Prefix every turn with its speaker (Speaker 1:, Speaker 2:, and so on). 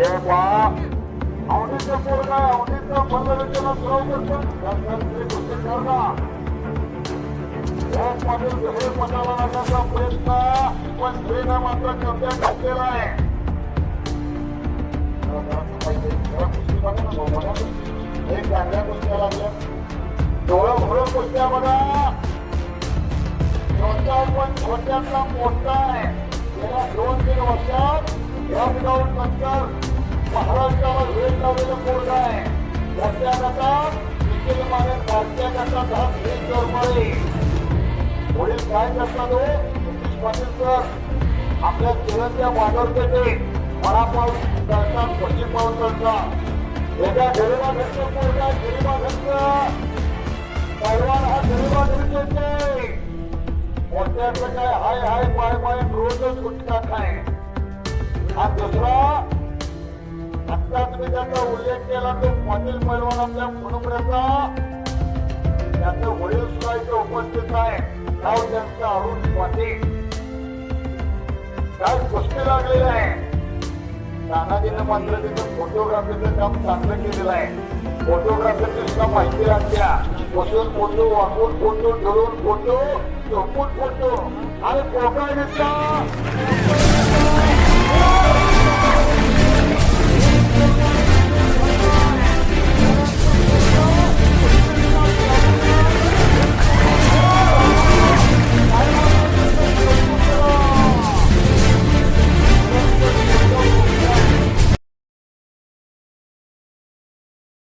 Speaker 1: हे आवडीचं प्रयत्न पण स्त्रीनं मात्र कब्जा घातलेला आहे एक चांगल्या लागल्या डोळं भरून कुस्त्या बघा छोटा पण छोट्यातला मोठा आहे गेल्या दोन तीन वर्षात लॉकडाऊन नंतर महाराष्ट्राला वेळ लावलेलं पोरगा आहे मोठ्या निखिल माने पुढील काय करतात सतीश पाटील सर आपल्या चिरंजीव वाढवत ते करतात पश्चिम पाऊल करतात एका गरीबा पोरगा गरीबा पैलवान हा गरीबा मोठ्याचं काय हाय हाय पाय पाय रोजच गुटखा खाय हा दुसरा आता तुम्ही त्याचा उल्लेख केला तो पाटील पैलवान आपल्या मुनुमऱ्याचा त्याचे वडील सुद्धा इथे उपस्थित आहे. नाव त्यांचं अरुण पाटील. काय गोष्टी लागलेलं आहे. तानाजीनं मात्र तिथं फोटोग्राफीचं काम चांगलं केलेलं आहे. फोटोग्राफीची सुद्धा माहिती लागत्या बसून फोटो वाकून फोटो ठरवून फोटो झोपून फोटो. आणि कोकण दिसला